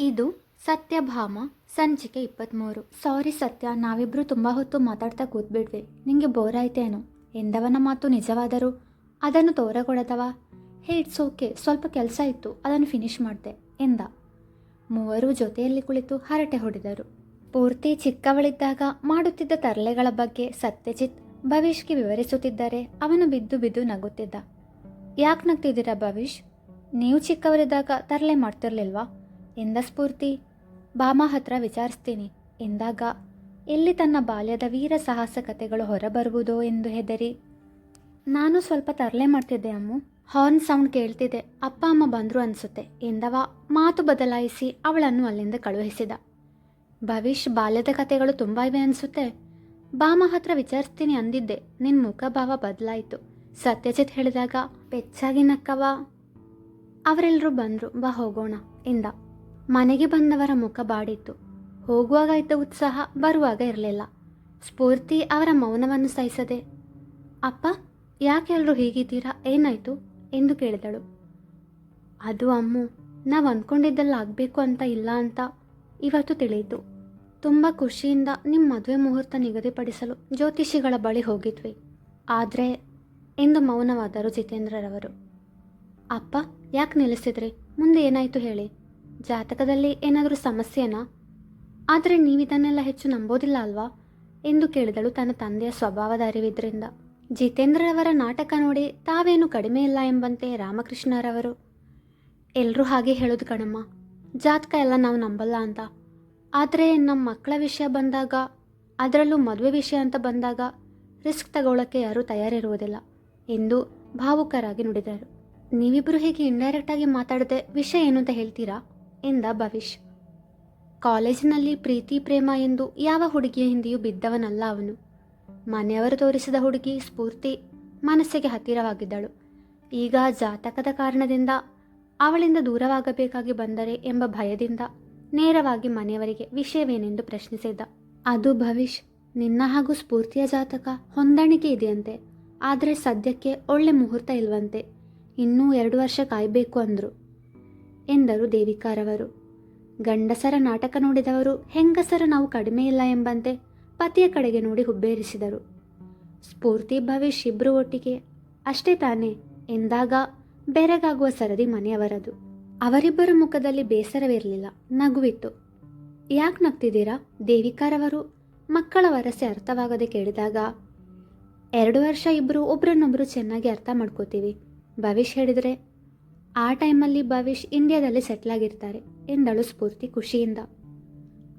ಇದು ಸತ್ಯಭಾಮ, ಸಂಚಿಕೆ ಇಪ್ಪತ್ತ್ಮೂರು ಸಾರಿ ಸತ್ಯ ನಾವಿಬ್ಬರು ತುಂಬ ಹೊತ್ತು ಮಾತಾಡ್ತಾ ಕೂತ್ಬಿಡ್ವಿ ನಿಂಗೆ ಬೋರ್ ಆಯ್ತೇನು? ಎಂದವನ ಮಾತು ನಿಜವಾದರೂ ಅದನ್ನು ತೋರಗೊಡದವ? ಹೇ ಇಟ್ಸ್ ಓಕೆ ಸ್ವಲ್ಪ ಕೆಲಸ ಇತ್ತು, ಅದನ್ನು ಫಿನಿಷ್ ಮಾಡಿದೆ, ಎಂದ. ಮೂವರು ಜೊತೆಯಲ್ಲಿ ಕುಳಿತು ಹರಟೆ ಹೊಡೆದರು. ಪೂರ್ತಿ ಚಿಕ್ಕವಳಿದ್ದಾಗ ಮಾಡುತ್ತಿದ್ದ ತರಲೆಗಳ ಬಗ್ಗೆ ಸತ್ಯಜಿತ್ ಭವಿಷ್ಗೆ ವಿವರಿಸುತ್ತಿದ್ದರೆ ಅವನು ಬಿದ್ದು ಬಿದ್ದು ನಗುತ್ತಿದ್ದ. ಯಾಕೆ ನಗ್ತಿದ್ದೀರಾ ಭವಿಷ್? ನೀವು ಚಿಕ್ಕವರಿದ್ದಾಗ ತರಲೆ ಮಾಡ್ತಿರ್ಲಿಲ್ವಾ? ಎಂದ ಸ್ಫೂರ್ತಿ? ಬಾಮ ಹತ್ರ ವಿಚಾರಿಸ್ತೀನಿ. ಎಂದಾಗ, ಎಲ್ಲಿ ತನ್ನ ಬಾಲ್ಯದ ವೀರ ಸಾಹಸ ಕಥೆಗಳು ಹೊರಬರುವುದೋ ಎಂದು ಹೆದರಿ. ನಾನು ಸ್ವಲ್ಪ ತರಲೆ ಮಾಡ್ತಿದ್ದೆ ಅಮ್ಮು. ಹಾರ್ನ್ ಸೌಂಡ್ ಕೇಳ್ತಿದ್ದೆ ಅಪ್ಪ, ಅಮ್ಮ ಬಂದರು ಅನಿಸುತ್ತೆ. ಎಂದವ, ಮಾತು ಬದಲಾಯಿಸಿ ಅವಳನ್ನು ಅಲ್ಲಿಂದ ಕಳುಹಿಸಿದ. ಭವಿಷ್ ಬಾಲ್ಯದ ಕಥೆಗಳು ತುಂಬ ಇವೆ ಅನಿಸುತ್ತೆ. ಬಾಮ ಹತ್ರ ವಿಚಾರಿಸ್ತೀನಿ ಅಂದಿದ್ದೆ. ನಿನ್ನ ಮುಖಭಾವ ಬದಲಾಯಿತು. ಸತ್ಯಜಿತ್ ಹೇಳಿದಾಗ, ಬೆಚ್ಚಾಗಿ ನಕ್ಕವ. ಅವರೆಲ್ಲರೂ ಬಂದರು. ಬಾ ಹೋಗೋಣ, ಎಂದ. ಮನೆಗೆ ಬಂದವರ ಮುಖ ಬಾಡಿತ್ತು. ಹೋಗುವಾಗ ಇದ್ದ ಉತ್ಸಾಹ ಬರುವಾಗ ಇರಲಿಲ್ಲ. ಸ್ಫೂರ್ತಿ ಅವರ ಮೌನವನ್ನು ಸಹಿಸದೆ, ಅಪ್ಪ ಯಾಕೆಲ್ಲರೂ ಹೀಗಿದ್ದೀರಾ? ಏನಾಯಿತು? ಎಂದು ಕೇಳಿದಳು. ಅದು ಅಮ್ಮು, ನಾವು ಅಂದ್ಕೊಂಡಿದ್ದೆಲ್ಲ ಆಗಬೇಕು ಅಂತ ಇಲ್ಲ ಅಂತ ಇವತ್ತು ತಿಳಿಯಿತು. ತುಂಬ ಖುಷಿಯಿಂದ ನಿಮ್ಮ ಮದುವೆ ಮುಹೂರ್ತ ನಿಗದಿಪಡಿಸಲು ಜ್ಯೋತಿಷಿಗಳ ಬಳಿ ಹೋಗಿದ್ವಿ. ಆದರೆ, ಎಂದು ಮೌನವಾದರು ಜಿತೇಂದ್ರರವರು ಅಪ್ಪ, ಯಾಕೆ ನಿಲ್ಲಿಸಿದ್ರಿ? ಮುಂದೆ ಏನಾಯಿತು ಹೇಳಿ. ಜಾತಕದಲ್ಲಿ ಏನಾದರೂ ಸಮಸ್ಯೆನಾ? ಆದರೆ ನೀವಿದನ್ನೆಲ್ಲ ಹೆಚ್ಚು ನಂಬೋದಿಲ್ಲ ಅಲ್ವಾ? ಎಂದು ಕೇಳಿದಳು ತನ್ನ ತಂದೆಯ ಸ್ವಭಾವದ ಅರಿವಿದ್ರಿಂದ. ಜಿತೇಂದ್ರರವರ ನಾಟಕ ನೋಡಿ ತಾವೇನು ಕಡಿಮೆ ಇಲ್ಲ ಎಂಬಂತೆ ರಾಮಕೃಷ್ಣರವರು? ಎಲ್ಲರೂ ಹಾಗೆ ಹೇಳೋದು ಕಣಮ್ಮ. ಜಾತಕ ಎಲ್ಲ ನಾವು ನಂಬಲ್ಲ ಅಂತ. ಆದರೆ ನಮ್ಮ ಮಕ್ಕಳ ವಿಷಯ ಬಂದಾಗ, ಅದರಲ್ಲೂ ಮದುವೆ ವಿಷಯ ಅಂತ ಬಂದಾಗ ರಿಸ್ಕ್ ತಗೊಳ್ಳೋಕ್ಕೆ ಯಾರೂ ತಯಾರಿರುವುದಿಲ್ಲ ಎಂದು ಭಾವುಕರಾಗಿ ನುಡಿದರು. ನೀವಿಬ್ಬರು ಹೇಗೆ ಇಂಡೈರೆಕ್ಟಾಗಿ ಮಾತಾಡದೆ ವಿಷಯ ಏನು ಅಂತ ಹೇಳ್ತೀರಾ? ಎಂದ ಭವಿಷ್ ಕಾಲೇಜಿನಲ್ಲಿ ಪ್ರೀತಿ, ಪ್ರೇಮ ಎಂದು ಯಾವ ಹುಡುಗಿಯ ಹಿಂದೆಯೂ ಬಿದ್ದವನಲ್ಲ ಅವನು. ಮನೆಯವರು ತೋರಿಸಿದ ಹುಡುಗಿ ಸ್ಫೂರ್ತಿ, ಮನಸ್ಸಿಗೆ ಹತ್ತಿರವಾಗಿದ್ದಳು. ಈಗ ಜಾತಕದ ಕಾರಣದಿಂದ ಅವಳಿಂದ ದೂರವಾಗಬೇಕಾಗಿ ಬಂದರೆ ಎಂಬ ಭಯದಿಂದ ನೇರವಾಗಿ ಮನೆಯವರಿಗೆ ವಿಷಯವೇನೆಂದು ಪ್ರಶ್ನಿಸಿದ್ದ. ಅದು ಭವಿಷ್ ನಿನ್ನ ಹಾಗೂ ಸ್ಫೂರ್ತಿಯ ಜಾತಕ ಹೊಂದಾಣಿಕೆ ಇದೆಯಂತೆ. ಆದರೆ ಸದ್ಯಕ್ಕೆ ಒಳ್ಳೆ ಮುಹೂರ್ತ ಇಲ್ವಂತೆ. ಇನ್ನೂ ಎರಡು ವರ್ಷ ಕಾಯಬೇಕು ಅಂದರು. ಎಂದರು ದೇವಿಕಾರವರು. ಗಂಡಸರ ನಾಟಕ ನೋಡಿದವರು ಹೆಂಗಸರ ನಾವು ಕಡಿಮೆ ಇಲ್ಲ ಎಂಬಂತೆ ಪತಿಯ ಕಡೆಗೆ ನೋಡಿ ಹುಬ್ಬೇರಿಸಿದರು. ಸ್ಫೂರ್ತಿ ಭವಿಷ್ ಇಬ್ಬರು ಒಟ್ಟಿಗೆ. ಅಷ್ಟೇ ತಾನೇ, ಎಂದಾಗ ಬೆರಗಾಗುವ ಸರದಿ ಮನೆಯವರದು. ಅವರಿಬ್ಬರ ಮುಖದಲ್ಲಿ ಬೇಸರವಿರಲಿಲ್ಲ, ನಗುವಿತ್ತು. ಯಾಕೆ ನಗ್ತಿದ್ದೀರಾ? ದೇವಿಕಾರವರು ಮಕ್ಕಳ ವರಸೆ ಅರ್ಥವಾಗದೆ ಕೇಳಿದಾಗ, ಎರಡು ವರ್ಷ ಇಬ್ಬರು ಒಬ್ರನ್ನೊಬ್ರು ಚೆನ್ನಾಗಿ ಅರ್ಥ ಮಾಡ್ಕೋತೀವಿ. ಭವಿಷ್ಯ ಹೇಳಿದರೆ ಆ ಟೈಮಲ್ಲಿ ಭವಿಷ್ ಇಂಡಿಯಾದಲ್ಲಿ ಸೆಟ್ಲ್ ಆಗಿರ್ತಾರೆ ಎಂದಳು ಸ್ಫೂರ್ತಿ ಖುಷಿಯಿಂದ.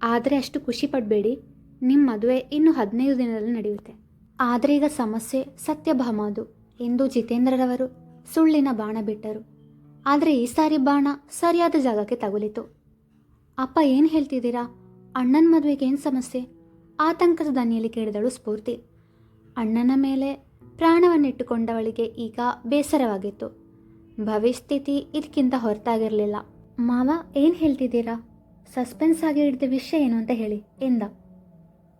ಆದರೆ ಅಷ್ಟು ಖುಷಿ ಪಡಬೇಡಿ ನಿಮ್ಮ ಮದುವೆ ಇನ್ನು ಹದಿನೈದು ದಿನದಲ್ಲಿ ನಡೆಯುತ್ತೆ. ಆದರೆ ಈಗ ಸಮಸ್ಯೆ ಸತ್ಯಭಾಮ ಅದು, ಎಂದು ಜಿತೇಂದ್ರರವರು ಸುಳ್ಳಿನ ಬಾಣ ಬಿಟ್ಟರು. ಆದರೆ ಈ ಸಾರಿ ಬಾಣ ಸರಿಯಾದ ಜಾಗಕ್ಕೆ ತಗುಲಿತು. ಅಪ್ಪ ಏನು ಹೇಳ್ತಿದ್ದೀರಾ? ಅಣ್ಣನ ಮದುವೆಗೆ ಏನು ಸಮಸ್ಯೆ? ಆತಂಕದ ದನಿಯಲ್ಲಿ ಕೇಳಿದಳು ಸ್ಫೂರ್ತಿ. ಅಣ್ಣನ ಮೇಲೆ ಪ್ರಾಣವನ್ನಿಟ್ಟುಕೊಂಡವಳಿಗೆ ಈಗ ಬೇಸರವಾಗಿತ್ತು. ಭವಿಷ್ ಸ್ಥಿತಿ ಇದಕ್ಕಿಂತ ಹೊರತಾಗಿರಲಿಲ್ಲ. ಮಾವ, ಏನು ಹೇಳ್ತಿದ್ದೀರಾ? ಸಸ್ಪೆನ್ಸ್ ಆಗಿ ಹಿಡಿದ ವಿಷಯ ಏನು ಅಂತ ಹೇಳಿ, ಎಂದ.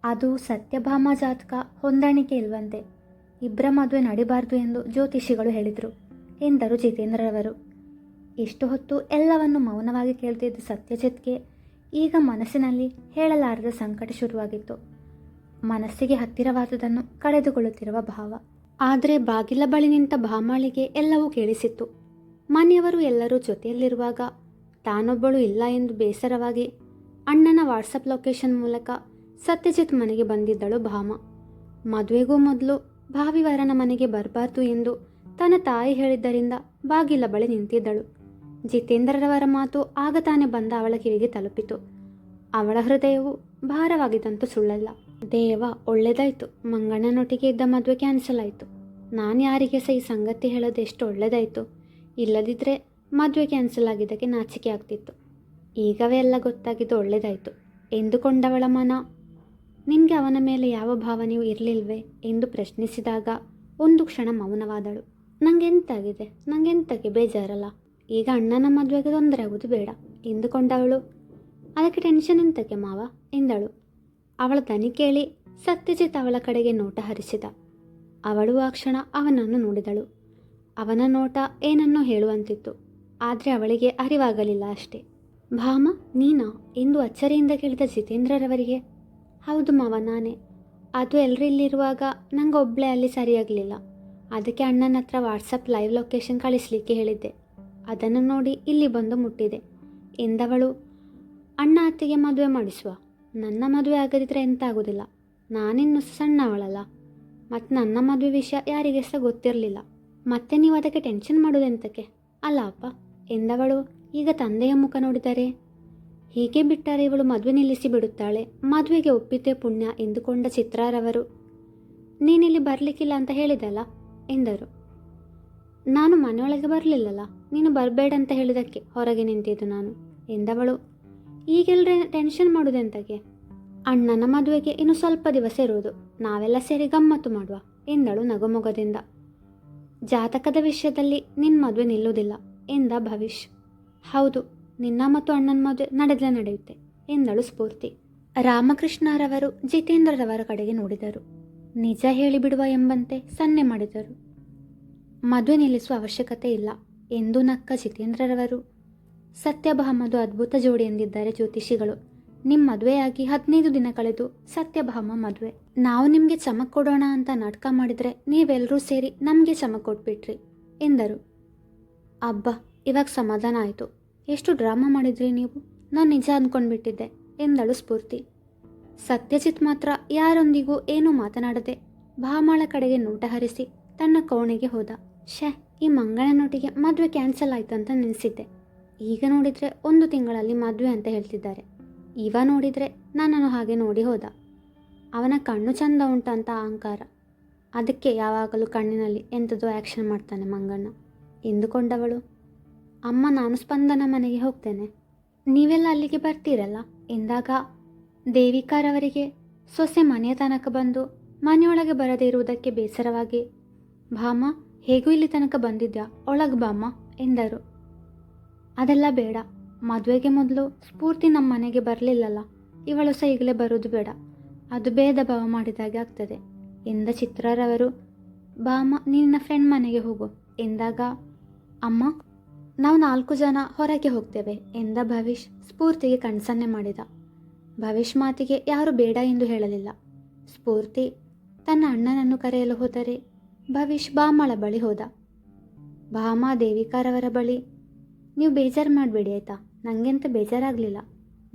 ಅದು ಸತ್ಯಭಾಮ ಜಾತಕ ಹೊಂದಾಣಿಕೆ ಇಲ್ವಂತೆ. ಇಬ್ಬರ ಮದುವೆ ನಡಿಬಾರ್ದು ಎಂದು ಜ್ಯೋತಿಷಿಗಳು ಹೇಳಿದರು, ಎಂದರು ಜಿತೇಂದ್ರರವರು. ಇಷ್ಟು ಹೊತ್ತು ಎಲ್ಲವನ್ನು ಮೌನವಾಗಿ ಕೇಳ್ತಿದ್ದ ಸತ್ಯಜಿತ್ಗೆ ಈಗ ಮನಸ್ಸಿನಲ್ಲಿ ಹೇಳಲಾರದ ಸಂಕಟ ಶುರುವಾಗಿತ್ತು. ಮನಸ್ಸಿಗೆ ಹತ್ತಿರವಾದುದನ್ನು ಕಳೆದುಕೊಳ್ಳುತ್ತಿರುವ ಭಾವ. ಆದರೆ ಬಾಗಿಲ ಬಳಿ ನಿಂತ ಭಾಮಾಳಿಗೆ ಎಲ್ಲವೂ ಕೇಳಿಸಿತ್ತು. ಮನೆಯವರು ಎಲ್ಲರೂ ಜೊತೆಯಲ್ಲಿರುವಾಗ ತಾನೊಬ್ಬಳು ಇಲ್ಲ ಎಂದು ಬೇಸರವಾಗಿ ಅಣ್ಣನ ವಾಟ್ಸಪ್ ಲೊಕೇಶನ್ ಮೂಲಕ ಸತ್ಯಜಿತ್ ಮನೆಗೆ ಬಂದಿದ್ದಳು ಭಾಮ. ಮದುವೆಗೂ ಮೊದಲು ಭಾವಿವರನ ಮನೆಗೆ ಬರಬಾರ್ದು ಎಂದು ತನ್ನ ತಾಯಿ ಹೇಳಿದ್ದರಿಂದ ಬಾಗಿಲ ಬಳಿ ನಿಂತಿದ್ದಳು. ಜಿತೇಂದ್ರರವರ ಮಾತು ಆಗ ತಾನೇ ಬಂದ ಅವಳ ಕಿವಿಗೆ ತಲುಪಿತು. ಅವಳ ಹೃದಯವು ಭಾರವಾಗಿದ್ದಂತೂ ಸುಳ್ಳಲ್ಲ. ದೇವ, ಒಳ್ಳೇದಾಯ್ತು. ಮಂಗಣ್ಣನೊಟ್ಟಿಗೆ ಇದ್ದ ಮದುವೆ ಕ್ಯಾನ್ಸಲ್ ಆಯಿತು ನಾನು ಯಾರಿಗೆ ಸಹ ಈ ಸಂಗತಿ ಹೇಳೋದು ಎಷ್ಟು ಒಳ್ಳೇದಾಯಿತು. ಇಲ್ಲದಿದ್ದರೆ ಮದುವೆ ಕ್ಯಾನ್ಸಲ್ ಆಗಿದ್ದಕ್ಕೆ ನಾಚಿಕೆ ಆಗ್ತಿತ್ತು. ಈಗವೇ ಎಲ್ಲ ಗೊತ್ತಾಗಿದ್ದು ಒಳ್ಳೆಯದಾಯಿತು ಎಂದುಕೊಂಡವಳ ಮನ? ನಿನಗೆ ಅವನ ಮೇಲೆ ಯಾವ ಭಾವನೆಯೂ ಇರಲಿಲ್ವೇ ಎಂದು ಪ್ರಶ್ನಿಸಿದಾಗ ಒಂದು ಕ್ಷಣ ಮೌನವಾದಳು. ನಂಗೆಂತಾಗಿದೆ? ನಂಗೆಂತಕ್ಕೆ ಬೇಜಾರಲ್ಲ? ಈಗ ಅಣ್ಣನ ಮದುವೆಗೆ ತೊಂದರೆ ಆಗೋದು ಬೇಡ ಎಂದುಕೊಂಡವಳು. ಅದಕ್ಕೆ ಟೆನ್ಷನ್ ಎಂತಕ್ಕೆ ಮಾವ? ಎಂದಳು. ಅವಳ ದನಿ ಕೇಳಿ ಸತ್ಯಜಿತ್ ಅವಳ ಕಡೆಗೆ ನೋಟ ಹರಿಸಿದ. ಅವಳು ಆ ಕ್ಷಣ ಅವನನ್ನು ನೋಡಿದಳು. ಅವನ ನೋಟ ಏನನ್ನೋ ಹೇಳುವಂತಿತ್ತು. ಆದರೆ ಅವಳಿಗೆ ಅರಿವಾಗಲಿಲ್ಲ ಅಷ್ಟೇ. ಭಾಮ, ನೀನಾ ಎಂದು ಅಚ್ಚರಿಯಿಂದ ಕೇಳಿದ ಜಿತೇಂದ್ರರವರಿಗೆ? ಹೌದು ಮಾವ, ನಾನೇ. ಅದು ಎಲ್ಲರೂ ಇಲ್ಲಿರುವಾಗ ನಂಗೆ ಒಬ್ಬಳೇ ಅಲ್ಲಿ ಸರಿಯಾಗಲಿಲ್ಲ. ಅದಕ್ಕೆ ಅಣ್ಣನ ಹತ್ರ ವಾಟ್ಸಪ್ ಲೈವ್ ಲೊಕೇಶನ್ ಕಳಿಸ್ಲಿಕ್ಕೆ ಹೇಳಿದ್ದೆ. ಅದನ್ನು ನೋಡಿ ಇಲ್ಲಿ ಬಂದು ಮುಟ್ಟಿದೆ. ಎಂದವಳು, ಅಣ್ಣ ಅತ್ತಿಗೆ ಮದುವೆ ಮಾಡಿಸುವ. ನನ್ನ ಮದುವೆ ಆಗದಿದ್ರೆ ಎಂತ ಆಗೋದಿಲ್ಲ ನಾನಿನ್ನು ಸಣ್ಣವಳಲ್ಲ. ಮತ್ತು ನನ್ನ ಮದುವೆ ವಿಷಯ ಯಾರಿಗೆ ಸಹ ಗೊತ್ತಿರಲಿಲ್ಲ. ಮತ್ತೆ ನೀವು ಅದಕ್ಕೆ ಟೆನ್ಷನ್ ಮಾಡೋದೆಂತಕ್ಕೆ ಅಲ್ಲ ಅಪ್ಪ, ಎಂದವಳು ಈಗ ತಂದೆಯ ಮುಖ ನೋಡಿದರೆ? ಹೀಗೆ ಬಿಟ್ಟರೆ ಇವಳು ಮದುವೆ ನಿಲ್ಲಿಸಿ ಬಿಡುತ್ತಾಳೆ, ಮದುವೆಗೆ ಒಪ್ಪಿದ್ದೆ ಪುಣ್ಯ ಎಂದುಕೊಂಡ ಚಿತ್ರಾರವರು. ನೀನಿಲ್ಲಿ ಬರಲಿಕ್ಕಿಲ್ಲ ಅಂತ ಹೇಳಿದಲ್ಲ? ಎಂದರು. ನಾನು ಮನೆಯೊಳಗೆ ಬರಲಿಲ್ಲಲ್ಲ, ನೀನು ಬರಬೇಡ ಅಂತ ಹೇಳಿದಕ್ಕೆ ಹೊರಗೆ ನಿಂತಿದ್ದು ನಾನು, ಎಂದವಳು. ಈಗೆಲ್ಲರೆ ಟೆನ್ಷನ್ ಮಾಡುವುದೆಂತಕ್ಕೆ ಅಣ್ಣನ ಮದುವೆಗೆ ಇನ್ನು ಸ್ವಲ್ಪ ದಿವಸ ಇರುವುದು ನಾವೆಲ್ಲ ಸೇರಿ ಗಮ್ಮತ್ತು ಮಾಡುವ, ಎಂದಳು ನಗುಮೊಗದಿಂದ. ಜಾತಕದ ವಿಷಯದಲ್ಲಿ ನಿನ್ನ ಮದುವೆ ನಿಲ್ಲುವುದಿಲ್ಲ ಎಂದ ಭವಿಷ್ ಹೌದು, ನಿನ್ನ ಮತ್ತು ಅಣ್ಣನ ಮದುವೆ ನಡೆದಲೇ ನಡೆಯುತ್ತೆ ಎಂದಳು ಸ್ಫೂರ್ತಿ. ರಾಮಕೃಷ್ಣರವರು ಜಿತೇಂದ್ರರವರ ಕಡೆಗೆ ನೋಡಿದರು. ನಿಜ ಹೇಳಿಬಿಡುವ ಎಂಬಂತೆ ಸನ್ನೆ ಮಾಡಿದರು. ಮದುವೆ ನಿಲ್ಲಿಸುವ ಅವಶ್ಯಕತೆ ಇಲ್ಲ ಎಂದು ನಕ್ಕ ಜಿತೇಂದ್ರರವರು. ಸತ್ಯಭಾಮದು ಅದ್ಭುತ ಜೋಡಿ ಎಂದಿದ್ದಾರೆ ಜ್ಯೋತಿಷಿಗಳು. ನಿಮ್ಮ ಮದುವೆಯಾಗಿ ಹದಿನೈದು ದಿನ ಕಳೆದು ಸತ್ಯಭಾಮ ಮದುವೆ. ನಾವು ನಿಮಗೆ ಚಮಕ್ ಕೊಡೋಣ ಅಂತ ನಾಟಕ ಮಾಡಿದರೆ ನೀವೆಲ್ಲರೂ ಸೇರಿ ನಮಗೆ ಚಮಕ್ ಕೊಟ್ಬಿಟ್ರಿ, ಎಂದರು. ಅಬ್ಬ, ಇವಾಗ ಸಮಾಧಾನ ಆಯಿತು. ಎಷ್ಟು ಡ್ರಾಮಾ ಮಾಡಿದ್ರಿ ನೀವು? ನಾನು ನಿಜ ಅಂದ್ಕೊಂಡ್ಬಿಟ್ಟಿದ್ದೆ ಎಂದಳು ಸ್ಫೂರ್ತಿ. ಸತ್ಯಜಿತ್ ಮಾತ್ರ ಯಾರೊಂದಿಗೂ ಏನೂ ಮಾತನಾಡದೆ ಭಾಮಾಳ ಕಡೆಗೆ ನೋಟ ಹರಿಸಿ ತನ್ನ ಕೋಣೆಗೆ ಹೋದ. ಶೇ ಈ ಮಂಗಳನೊಟ್ಟಿಗೆ ಮದುವೆ ಕ್ಯಾನ್ಸಲ್ ಆಯ್ತು ಅಂತ ನೆನೆಸಿದ್ದೆ. ಈಗ ನೋಡಿದರೆ ಒಂದು ತಿಂಗಳಲ್ಲಿ ಮದುವೆ ಅಂತ ಹೇಳ್ತಿದ್ದಾರೆ. ಇವ ನೋಡಿದರೆ ನನ್ನನ್ನು ಹಾಗೆ ನೋಡಿ ಹೋದ. ಅವನ ಕಣ್ಣು ಚಂದ ಉಂಟಂತ ಅಹಂಕಾರ. ಅದಕ್ಕೆ ಯಾವಾಗಲೂ ಕಣ್ಣಿನಲ್ಲಿ ಎಂಥದೋ ಆ್ಯಕ್ಷನ್ ಮಾಡ್ತಾನೆ ಮಂಗಣ್ಣ. ಎಂದುಕೊಂಡವಳು? ಅಮ್ಮ, ನಾನು ಸ್ಪಂದನ ಮನೆಗೆ ಹೋಗ್ತೇನೆ. ನೀವೆಲ್ಲ ಅಲ್ಲಿಗೆ ಬರ್ತೀರಲ್ಲ? ಎಂದಾಗ ದೇವಿಕಾರವರಿಗೆ ಸೊಸೆ ಮನೆಯ ತನಕ ಬಂದು ಮನೆಯೊಳಗೆ ಬರದೇ ಇರುವುದಕ್ಕೆ ಬೇಸರವಾಗಿ ಭಾಮ ಹೇಗೂ ಇಲ್ಲಿ ತನಕ ಬಂದಿದ್ಯಾ? ಒಳಗೆ ಬಾಮ್ಮ, ಎಂದರು. ಅದೆಲ್ಲ ಬೇಡ. ಮದುವೆಗೆ ಮೊದಲು ಸ್ಫೂರ್ತಿ ನಮ್ಮ ಮನೆಗೆ ಬರಲಿಲ್ಲಲ್ಲ, ಇವಳು ಸಹ ಈಗಲೇ ಬರೋದು ಬೇಡ. ಅದು ಭೇದ ಭಾವ ಮಾಡಿದಾಗೆ ಆಗ್ತದೆ. ಎಂದ ಚಿತ್ರರವರು, ಬಾಮ ನಿನ್ನ ಫ್ರೆಂಡ್ ಮನೆಗೆ ಹೋಗು. ಎಂದಾಗ, ಅಮ್ಮ, ನಾವು ನಾಲ್ಕು ಜನ ಹೊರಗೆ ಹೋಗ್ತೇವೆ. ಎಂದ ಭವಿಷ್ ಸ್ಫೂರ್ತಿಗೆ ಕಣ್ಸನ್ನೆ ಮಾಡಿದ. ಭವಿಷ್ ಮಾತಿಗೆ ಯಾರು ಬೇಡ ಎಂದು ಹೇಳಲಿಲ್ಲ. ಸ್ಫೂರ್ತಿ ತನ್ನ ಅಣ್ಣನನ್ನು ಕರೆಯಲು ಹೋದರೆ ಭವಿಷ್ ಬಾಮಳ ಬಳಿ ಹೋದ. ಭಾಮ ದೇವಿಕಾರವರ ಬಳಿ, ನೀವು ಬೇಜಾರು ಮಾಡಬೇಡಿ ಆಯಿತಾ? ನನಗೆಂತ ಬೇಜಾರಾಗಲಿಲ್ಲ.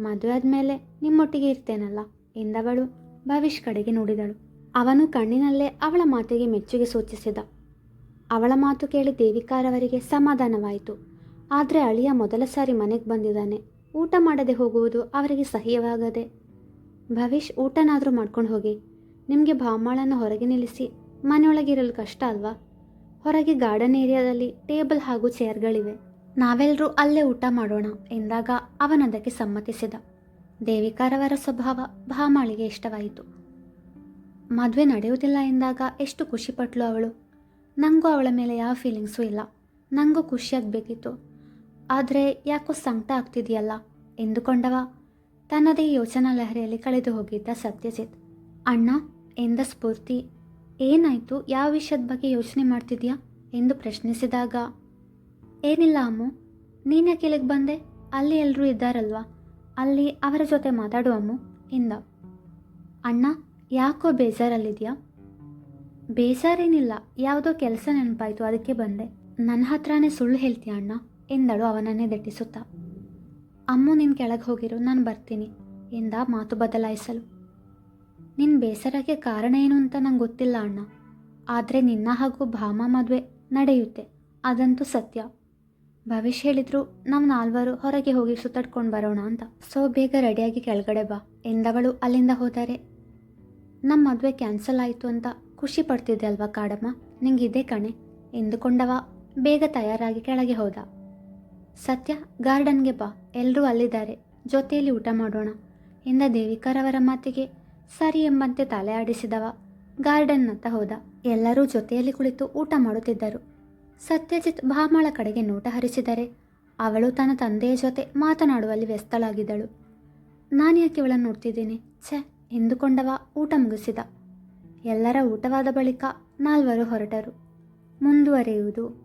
ಮದುವೆ ಆದಮೇಲೆ ನಿಮ್ಮೊಟ್ಟಿಗೆ ಇರ್ತೇನಲ್ಲ? ಎಂದವಳು ಭವಿಷ್ ಕಡೆಗೆ ನೋಡಿದಳು. ಅವನು ಕಣ್ಣಿನಲ್ಲೇ ಅವಳ ಮಾತಿಗೆ ಮೆಚ್ಚುಗೆ ಸೂಚಿಸಿದ. ಅವಳ ಮಾತು ಕೇಳಿ ದೇವಿಕಾರವರಿಗೆ ಸಮಾಧಾನವಾಯಿತು. ಆದರೆ ಅಳಿಯ ಮೊದಲ ಸಾರಿ ಮನೆಗೆ ಬಂದಿದ್ದಾನೆ. ಊಟ ಮಾಡದೆ ಹೋಗುವುದು ಅವರಿಗೆ ಸಹ್ಯವಾಗದೆ. ಭವಿಷ್ ಊಟನಾದರೂ ಮಾಡ್ಕೊಂಡು ಹೋಗಿ. ನಿಮಗೆ ಭಾಮಾಳನ್ನು ಹೊರಗೆ ನಿಲ್ಲಿಸಿ ಮನೆಯೊಳಗಿರಲು ಕಷ್ಟ ಅಲ್ವಾ? ಹೊರಗೆ ಗಾರ್ಡನ್ ಏರಿಯಾದಲ್ಲಿ ಟೇಬಲ್ ಹಾಗೂ ಚೇರ್ಗಳಿವೆ. ನಾವೆಲ್ಲರೂ ಅಲ್ಲೇ ಊಟ ಮಾಡೋಣ ಎಂದಾಗ ಅವನದಕ್ಕೆ ಸಮ್ಮತಿಸಿದ. ದೇವಿಕಾರವರ ಸ್ವಭಾವ ಭಾಮಾಳಿಗೆ ಇಷ್ಟವಾಯಿತು. ಮದುವೆ ನಡೆಯುವುದಿಲ್ಲ ಎಂದಾಗ ಎಷ್ಟು ಖುಷಿಪಟ್ಲು ಅವಳು. ನನಗೂ ಅವಳ ಮೇಲೆ ಯಾವ ಫೀಲಿಂಗ್ಸೂ ಇಲ್ಲ. ನನಗೂ ಖುಷಿಯಾಗಬೇಕಿತ್ತು ಆದರೆ ಯಾಕೋ ಸಂಕಟ ಆಗ್ತಿದೆಯಲ್ಲ ಎಂದುಕೊಂಡವ. ತನ್ನದೇ ಯೋಚನಾ ಲಹರಿಯಲ್ಲಿ ಕಳೆದು ಹೋಗಿದ್ದ ಸತ್ಯಜಿತ್. ಅಣ್ಣ, ಎಂದ ಸ್ಫೂರ್ತಿ. ಏನಾಯಿತು? ಯಾವ ವಿಷಯದ ಬಗ್ಗೆ ಯೋಚನೆ ಮಾಡ್ತಿದ್ಯಾ? ಎಂದು ಪ್ರಶ್ನಿಸಿದಾಗ ಏನಿಲ್ಲ ಅಮ್ಮು. ನೀನ ಇಲ್ಲಿಗೆ ಬಂದೆ? ಅಲ್ಲಿ ಎಲ್ಲರೂ ಇದ್ದಾರಲ್ವಾ? ಅಲ್ಲಿ ಅವರ ಜೊತೆ ಮಾತಾಡು ಅಮ್ಮು ಎಂದ ಅಣ್ಣ, ಯಾಕೋ ಬೇಜಾರಲ್ಲಿದೆಯಾ? ಬೇಜಾರೇನಿಲ್ಲ, ಯಾವುದೋ ಕೆಲಸ ನೆನಪಾಯಿತು, ಅದಕ್ಕೆ ಬಂದೆ. ನನ್ನ ಹತ್ರನೇ ಸುಳ್ಳು ಹೇಳ್ತೀಯ ಅಣ್ಣ ಎಂದಳು ಅವನನ್ನೇ ದಟ್ಟಿಸುತ್ತಾ. ಅಮ್ಮು ನಿನ್ನ ಕೆಳಗೆ ಹೋಗಿರು, ನಾನು ಬರ್ತೀನಿ ಎಂದ ಮಾತು ಬದಲಾಯಿಸಲು. ನಿನ್ನ ಬೇಸರಕ್ಕೆ ಕಾರಣ ಏನು ಅಂತ ನಂಗೆ ಗೊತ್ತಿಲ್ಲ ಅಣ್ಣ. ಆದರೆ ನಿನ್ನ ಹಾಗೂ ಭಾಮ ಮದುವೆ ನಡೆಯುತ್ತೆ, ಅದಂತೂ ಸತ್ಯ. ಭವಿಷ್ಯ ಹೇಳಿದ್ರು ನಾವು ನಾಲ್ವರು ಹೊರಗೆ ಹೋಗಿ ಸುತ್ತಾಡ್ಕೊಂಡು ಬರೋಣ ಅಂತ. ಸೊ ಬೇಗ ರೆಡಿಯಾಗಿ ಕೆಳಗಡೆ ಬಾ. ಎಂದವಳು ಅಲ್ಲಿಂದ ಹೋದರೆ ನಮ್ಮ ಮದುವೆ ಕ್ಯಾನ್ಸಲ್ ಆಯಿತು ಅಂತ ಖುಷಿ ಪಡ್ತಿದ್ದೆ ಅಲ್ವಾ ಕಾಡಮ್ಮ? ನಿಂಗಿದೆ ಕಣೆ. ಎಂದುಕೊಂಡವ, ಬೇಗ ತಯಾರಾಗಿ ಕೆಳಗೆ ಹೋದ. ಸತ್ಯ, ಗಾರ್ಡನ್ಗೆ ಬಾ. ಎಲ್ಲರೂ ಅಲ್ಲಿದ್ದಾರೆ. ಜೊತೆಯಲ್ಲಿ ಊಟ ಮಾಡೋಣ. ಎಂದ ದೇವಿಕರವರ ಮಾತಿಗೆ ಸರಿ ಎಂಬಂತೆ ತಲೆ ಆಡಿಸಿದವ ಗಾರ್ಡನ್ನತ್ತ ಹೋದ. ಎಲ್ಲರೂ ಜೊತೆಯಲ್ಲಿ ಕುಳಿತು ಊಟ ಮಾಡುತ್ತಿದ್ದರು. ಸತ್ಯಜಿತ್ ಬಾಮಾಳ ಕಡೆಗೆ ನೋಟ ಹರಿಸಿದರೆ ಅವಳು ತನ್ನ ತಂದೆಯ ಜೊತೆ ಮಾತನಾಡುವಲ್ಲಿ ವ್ಯಸ್ತಳಾಗಿದ್ದಳು. ನಾನು ಯಾಕೆ ಇವಳನ್ನು ನೋಡ್ತಿದ್ದೀನಿ? ಛೆ, ಎಂದುಕೊಂಡವ ಊಟ ಮುಗಿಸಿದ. ಎಲ್ಲರ ಊಟವಾದ ಬಳಿಕ ನಾಲ್ವರು ಹೊರಟರು. ಮುಂದುವರೆಯುವುದು